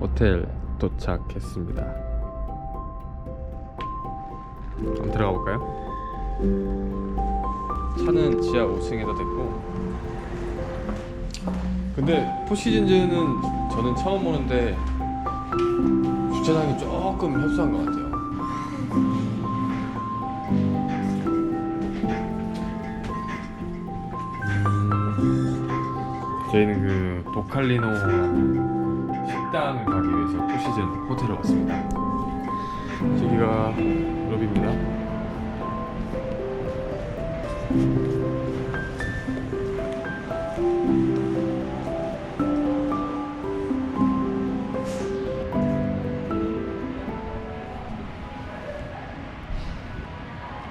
호텔 도착했습니다. 한번 들어가 볼까요? 차는 지하 5층에다 댔고 근데 포시즌즈는 저는 처음 오는데 주차장이 조금 협소한 것 같아요. 저희는 그 도칼리노 식당을 가기 위해서 포시즌 호텔에 왔습니다. 저기가 로비입니다.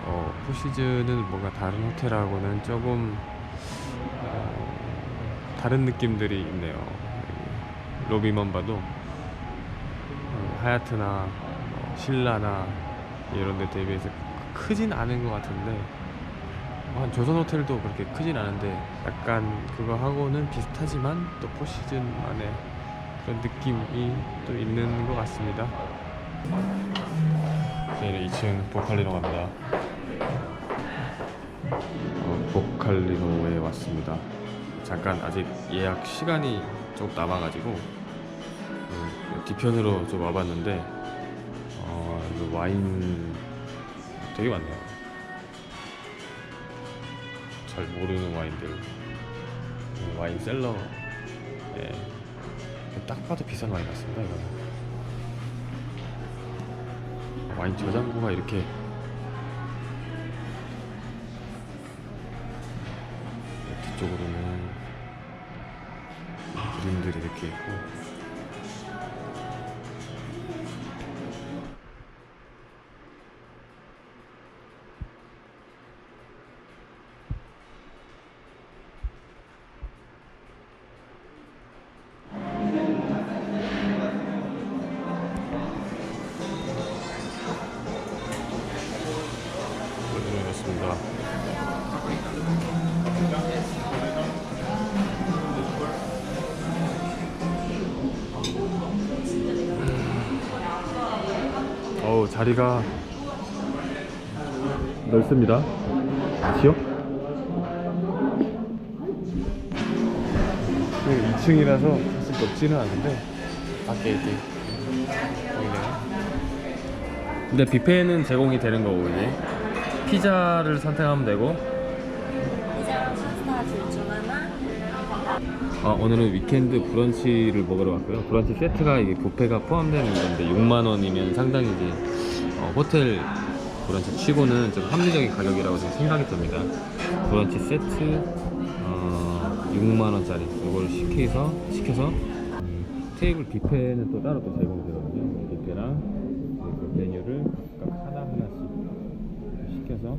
어, 포시즌은 뭔가 다른 호텔하고는 조금 어, 다른 느낌들이 있네요. 로비만 봐도 어, 하얏트나 뭐 신라나 이런 데 대비해서 크- 크진 않은 것 같은데 한 조선 호텔도 그렇게 크진 않은데 약간 그거 하고는 비슷하지만 또 포시즌만의 그런 느낌이 또 있는 것 같습니다. 저희는 2층 보칼리노 갑니다. 어, 보칼리노에 왔습니다. 잠깐 아직 예약 시간이 조금 남아가지고 그 뒤편으로 좀 와봤는데 어, 그 와인 되게 많네요. 잘 모르는 와인들. 그 와인 셀러. 예. 딱 봐도 비싼 와인 같습니다 이거는. 와인 저장고가 이렇게. 뒤쪽으로는 그림들이 이렇게 있고 자리가 넓습니다. 지요? 2층이라서 사실 넓지는 않은데 밖에 이렇게 보이네요. 근데 뷔페는 제공이 되는 거고 이제 피자를 선택하면 되고. 어, 오늘은 위켄드 브런치를 먹으러 왔고요. 브런치 세트가 이게 뷔페가 포함되는 건데 6만 원이면 상당히 이제 어, 호텔 브런치 치고는 좀 합리적인 가격이라고 좀 생각이 듭니다. 브런치 세트 어, 6만 원짜리 이걸 시켜서 시켜서 음, 테이블 뷔페는 또 따로 또 제공이 되거든요. 뷔페랑 그 메뉴를 각각 하나 하나씩 시켜서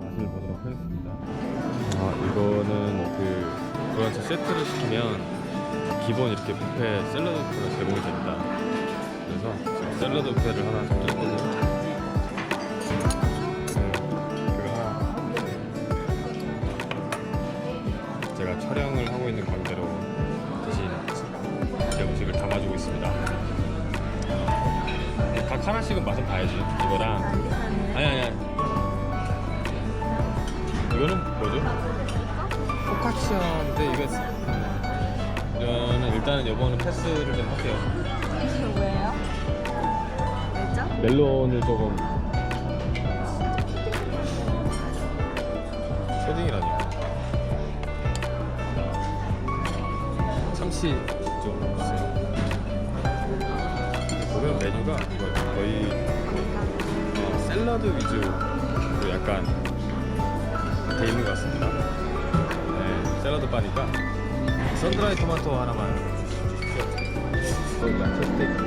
맛을 보도록 하겠습니다. 아 이거는 그 브런치 세트를 시키면 기본 이렇게 뷔페 샐러드가 제공이 됩니다. 그래서 샐러드 뷔페를 하나 선택했거든요. 제가 촬영을 하고 있는 관계로 대신 제 음식을 담아주고 있습니다. 각 하나씩은 맛은 봐야지. 이거랑 아니 아니 아니. 이거는 뭐죠? 포카치아인데 이거 이거는 일단은 이거는 패스를 좀 할게요. 멜론을 조금 초딩이라니요. 참치 좀 주세요. 보면 메뉴가 이거 거의 어, 샐러드 위주로 약간 돼 있는 것 같습니다. 네, 샐러드 바니까 선드라이 토마토 하나만 주십시오. 또 야채 스테이크.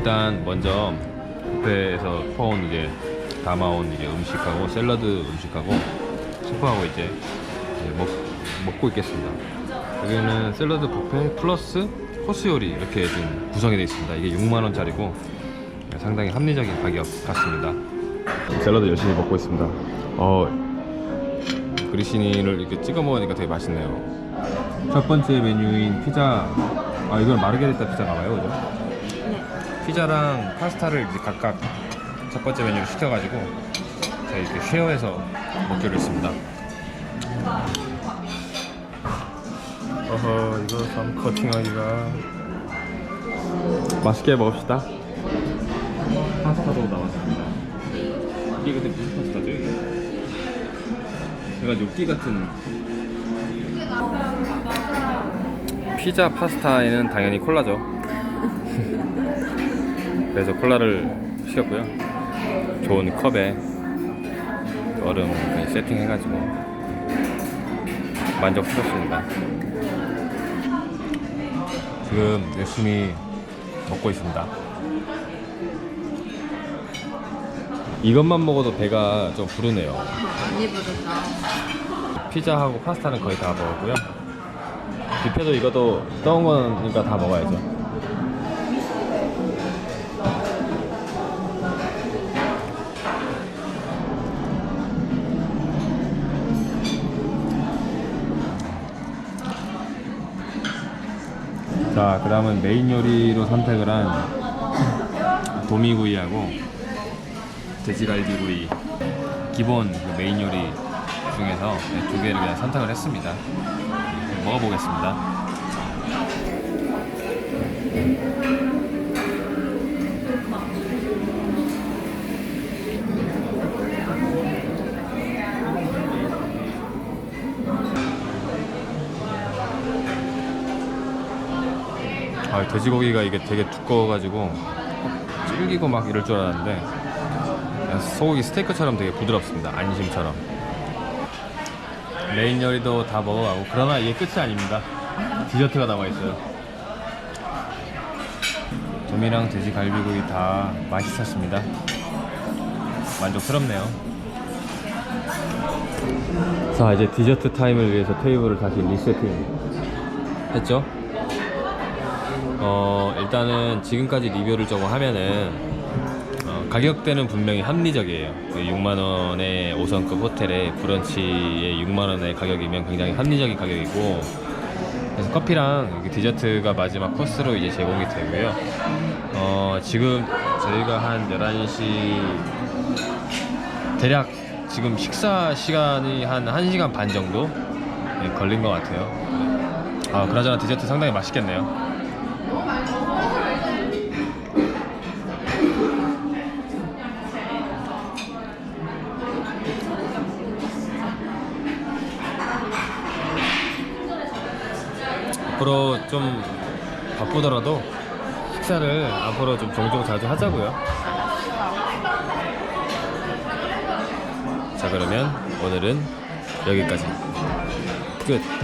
일단 먼저 뷔페에서 퍼온 이제 담아온 이제 음식하고 샐러드 음식하고 스프하고 이제 이제 먹, 먹고 있겠습니다. 여기는 샐러드 뷔페 플러스 코스 요리 이렇게 좀 구성이 되어 있습니다. 이게 6만 원짜리고 상당히 합리적인 가격 같습니다. 샐러드 열심히 먹고 있습니다. 어 그리시니를 이렇게 찍어 먹으니까 되게 맛있네요. 첫 번째 메뉴인 피자 아 이건 마르게리타 피자가 봐요, 그죠? 네. 피자랑 파스타를 이제 각각 첫 번째 메뉴로 시켜가지고 저희 이렇게 쉐어해서 먹기로 했습니다. 어허 이거 좀 커팅하기가 맛있게 먹읍시다. 파스타도 나왔습니다. 이게 근데 무슨 파스타죠 이게? 약간 요끼 같은 피자 파스타에는 당연히 콜라죠. 그래서 콜라를 시켰고요. 좋은 컵에 얼음 세팅해가지고 만족스럽습니다. 지금 열심히 먹고 있습니다. 이것만 먹어도 배가 좀 부르네요. 많이 부르다. 피자하고 파스타는 거의 다 먹었고요. 뷔페도 이것도 떠온 거니까 다 먹어야죠. 자, 그 다음은 메인 요리로 선택을 한 도미구이하고 돼지갈비구이 기본 그 메인 요리 중에서 네, 두 개를 그냥 선택을 했습니다. 먹어보겠습니다. 아, 돼지고기가 이게 되게 두꺼워가지고 질기고 막 이럴 줄 알았는데 소고기 스테이크처럼 되게 부드럽습니다. 안심처럼. 메인 요리도 다 먹어가고 그러나 이게 끝이 아닙니다. 디저트가 남아 있어요. 도미랑 돼지 갈비구이 다 맛있었습니다. 만족스럽네요. 자 이제 디저트 타임을 위해서 테이블을 다시 리세팅 했죠. 어 일단은 지금까지 리뷰를 조금 하면은 어, 가격대는 분명히 합리적이에요. 6만 원의 5성급 호텔에 브런치에 6만 원의 가격이면 굉장히 합리적인 가격이고 그래서 커피랑 디저트가 마지막 코스로 이제 제공이 되고요. 어, 지금 저희가 한 11시 대략 지금 식사 시간이 한 1시간 반 정도 네, 걸린 것 같아요. 아, 그나저나 디저트 상당히 맛있겠네요. 앞으로 좀 바쁘더라도 식사를 앞으로 좀 종종 자주 하자고요. 자 그러면 오늘은 여기까지 끝.